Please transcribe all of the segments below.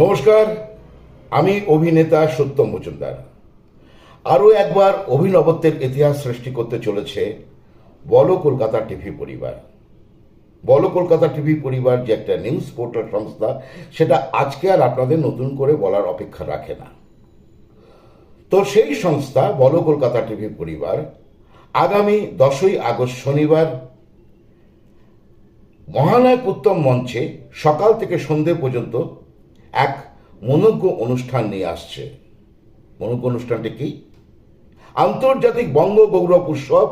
নমস্কার, আমি অভিনেতা সত্যম মজুমদার। আরও একবার অভিনবত্বের ইতিহাস সৃষ্টি করতে চলেছে বলো কলকাতা টিভি পরিবার। বলো কলকাতা টিভি পরিবার যে একটা নিউজ পোর্টাল সংস্থা, সেটা আজকে আর আপনাদের নতুন করে বলার অপেক্ষা রাখে না। তো সেই সংস্থা, বলো কলকাতা টিভি পরিবার, আগামী দশই আগস্ট শনিবার মহানায়ক উত্তম মঞ্চে সকাল থেকে সন্ধে পর্যন্ত এক মনজ্ঞ অনুষ্ঠান নিয়ে আসছে। মনজ্ঞ অনুষ্ঠানটি কি? আন্তর্জাতিক বঙ্গ গৌরব উৎসব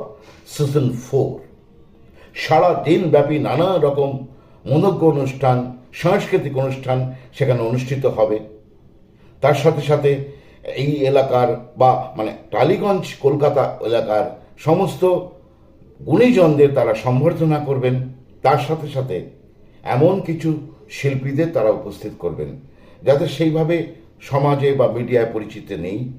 সিজন ফোর। সারা দিন ব্যাপী নানা রকম মনজ্ঞ অনুষ্ঠান, সাংস্কৃতিক অনুষ্ঠান সেখানে অনুষ্ঠিত হবে। তার সাথে সাথে এই এলাকার বা মানে টালিগঞ্জ, কলকাতা এলাকার সমস্ত গুণীজনদের তারা সম্বর্ধনা করবেন। তার সাথে সাথে এমন কিছু শিল্পীদের তারা উপস্থিত করবেন। যাদের সেইভাবে সমাজে বা মিডিয়ায় পরিচিত নেই,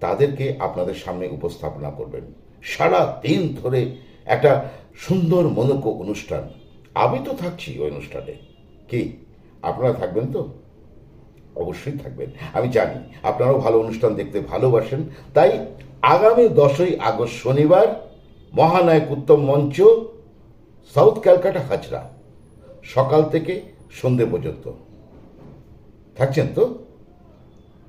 তাদেরকে আপনাদের সামনে উপস্থাপনা করবেন। সারা দিন ধরে একটা সুন্দর মনোজ্ঞ অনুষ্ঠান। আমি তো থাকছি ওই অনুষ্ঠানে। কি? আপনারা থাকবেন তো? অবশ্যই থাকবেন। আমি জানি আপনারাও ভালো অনুষ্ঠান দেখতে ভালোবাসেন। তাই আগামী দশই আগস্ট শনিবার মহানায়ক উত্তম মঞ্চ, সাউথ ক্যালকাটা হাজরা, সকাল থেকে সন্ধে পর্যন্ত। 닥쳤어?